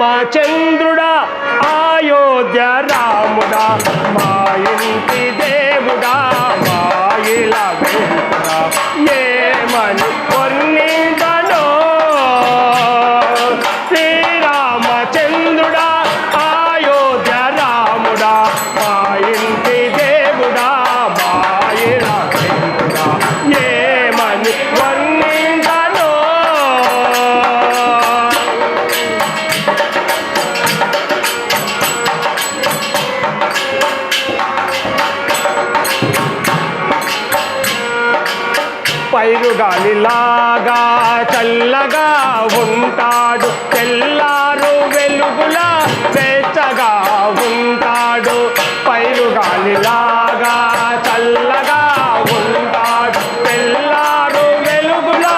శ్రీరామచంద్రుడా అయోధ్య పైరుగాలిలాగా చల్లగా ఉంటాడు. తెల్లారు వెలుగులా వెచ్చగా ఉంటాడు. పైరుగాలిలాగా చల్లగా ఉంటాడు. తెల్లారు వెలుగులా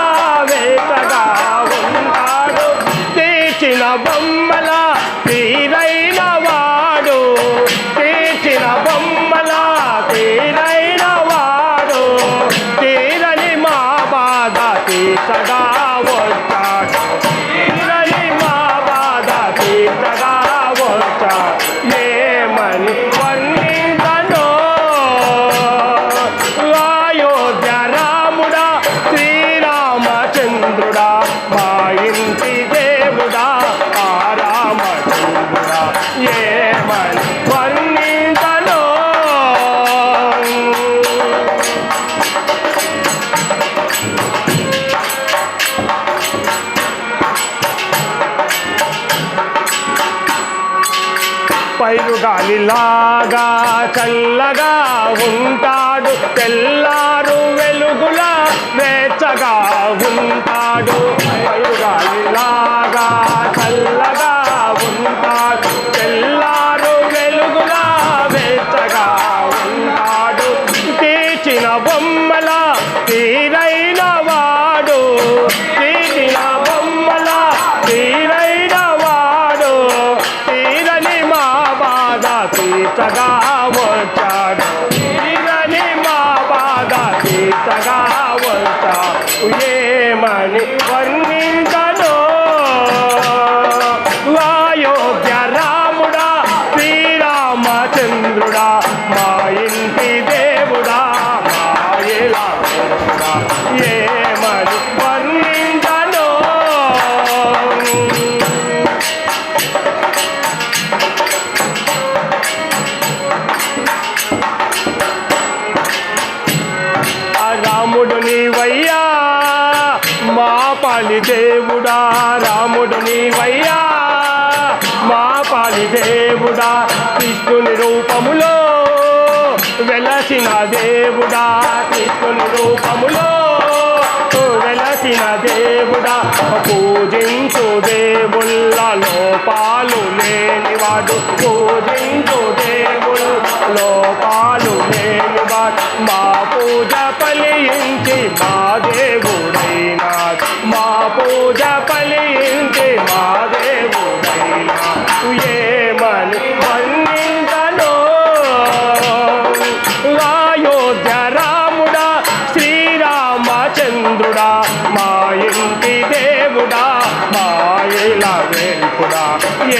వెచ్చగా ఉంటాడు. తీర్చిన బొమ్మల తీరైన सदावतात పైరుగాలిలాగా చల్లగా ఉంటాడు. తెల్లారు వెలుగులా వేచగా ఉంటాడు. పైరుగాలిలాగా చల్లగా ఏమని వర్ణించను అయోధ్య రాముడా శ్రీరామచంద్రుడా మా మా పాలి దేవుడా రాముడు నీవయ్యా. మా పాలి దేవుడా కృష్ణుని రూపములో వెలసిన దేవుడా కృష్ణుని రూపములో వెలసిన దేవుడా. పూజించు దేవుళ్ళ లోపాలు లేనివాడు పూజించు దేవుళ్ళ లోపాలు లేనివాడు. మా పూజ ఫలించి మా దేవు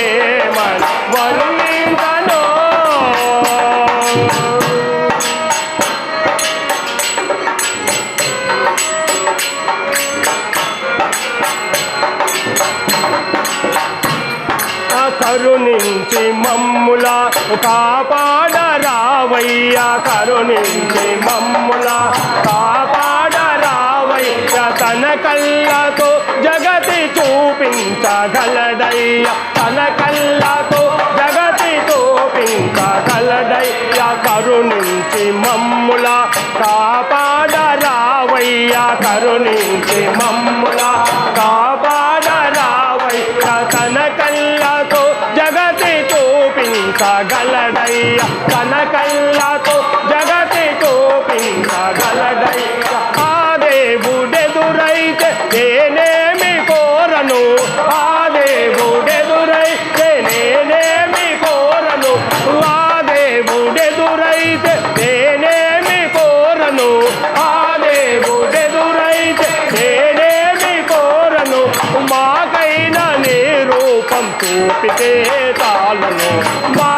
ఏమని వర్ణించను కరుణించి మమ్ముల కాపాడ రావయ్యా కరుణించి మమ్ముల కాపాడ తన కళ్ళతో జగతి చూపించగలడయ్య. తన కళ్ళతో జగతి చూపించగలడయ్య. కరుణించి మమ్ముల కాపాడ రావయ్య కరుణించి మమ్ముల కాపాడ రావయ్య తన కళ్ళతో జగతి చూపించగలడయ్య. తన కళ్ళతో కోరను ఆ దేవుడెదురైతే నేనేమి కోరను ఆ దేవుడెదురైతే నేనేమి కోరను ఆ దేవుడెదురైతే నేనేమి కోరను మాకైనా నీ రూపం చూపితే తాళను మా